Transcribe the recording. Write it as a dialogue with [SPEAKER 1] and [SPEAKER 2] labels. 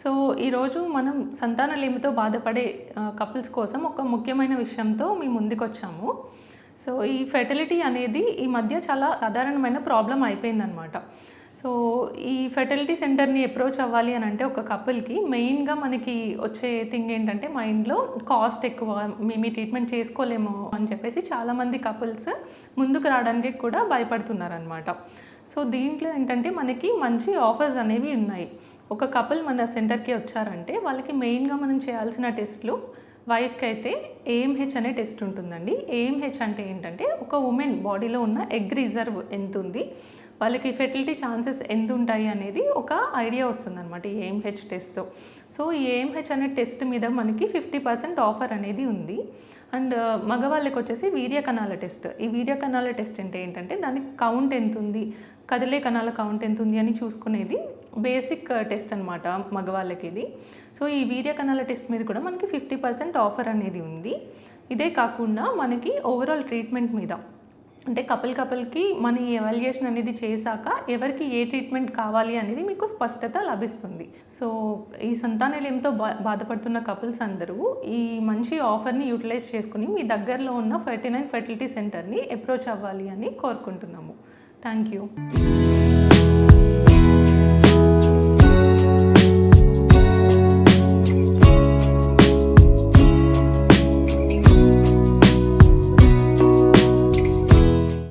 [SPEAKER 1] So
[SPEAKER 2] ఈరోజు మనం సంతానలేమితో బాధపడే కపుల్స్ కోసం ఒక ముఖ్యమైన విషయంతో మీ ముందుకొచ్చాము. సో ఈ ఫెర్టిలిటీ అనేది ఈ మధ్య చాలా సాధారణమైన ప్రాబ్లం అయిపోయిందనమాట సో ఈ ఫెర్టిలిటీ సెంటర్ని అప్రోచ్ అవ్వాలి అని అంటే ఒక కపుల్కి మెయిన్గా మనకి వచ్చే థింగ్ ఏంటంటే మా ఇంట్లో కాస్ట్ ఎక్కువ మేము ట్రీట్మెంట్ చేసుకోలేము అని చెప్పేసి చాలామంది కపుల్స్ ముందుకు రావడానికి కూడా భయపడుతున్నారనమాట సో దీంట్లో ఏంటంటే మనకి మంచి ఆఫర్స్ అనేవి ఉన్నాయి. ఒక కపుల్ మన సెంటర్కి వచ్చారంటే వాళ్ళకి మెయిన్గా మనం చేయాల్సిన టెస్ట్లు వైఫ్కి అయితే ఏఎంహెచ్ అనే టెస్ట్ ఉంటుందండి. ఏఎంహెచ్ అంటే ఏంటంటే ఒక ఉమెన్ బాడీలో ఉన్న ఎగ్ రిజర్వ్ ఎంత ఉంది వాళ్ళకి ఫెర్టిలిటీ ఛాన్సెస్ ఎంత ఉంటాయి అనేది ఒక ఐడియా వస్తుందన్నమాట ఈ ఏఎంహెచ్ టెస్ట్తో సో ఈ ఏఎంహెచ్ అనే టెస్ట్ మీద మనకి ఫిఫ్టీ పర్సెంట్ ఆఫర్ అనేది ఉంది. అండ్ uh, మగవాళ్ళకి వచ్చేసి వీర్య కణాల టెస్ట్ ఈ వీర్య కణాల టెస్ట్ అంటే ఏంటంటే దానికి కౌంట్ ఎంత ఉంది కదిలే కణాల కౌంట్ ఎంత ఉంది అని చూసుకునేది బేసిక్ టెస్ట్ అనమాట మగవాళ్ళకి ఇది సో ఈ వీర్య కణాల టెస్ట్ మీద కూడా మనకి ఫిఫ్టీ పర్సెంట్ ఆఫర్ అనేది ఉంది. ఇదే కాకుండా మనకి ఓవరాల్ ట్రీట్మెంట్ మీద. అంటే కపుల్ కపుల్కి మన ఈ ఎవాల్యుయేషన్ అనేది చేశాక ఎవరికి ఏ ట్రీట్మెంట్ కావాలి అనేది మీకు స్పష్టత లభిస్తుంది. సో ఈ సంతానలేమితో బా బాధపడుతున్న కపుల్స్ అందరూ ఈ మంచి ఆఫర్ని యూటిలైజ్ చేసుకుని మీ దగ్గరలో ఉన్న ఫర్టీ నైన్ ఫెర్టిలిటీ సెంటర్ని అప్రోచ్ అవ్వాలి అని కోరుకుంటున్నాము. Thank you.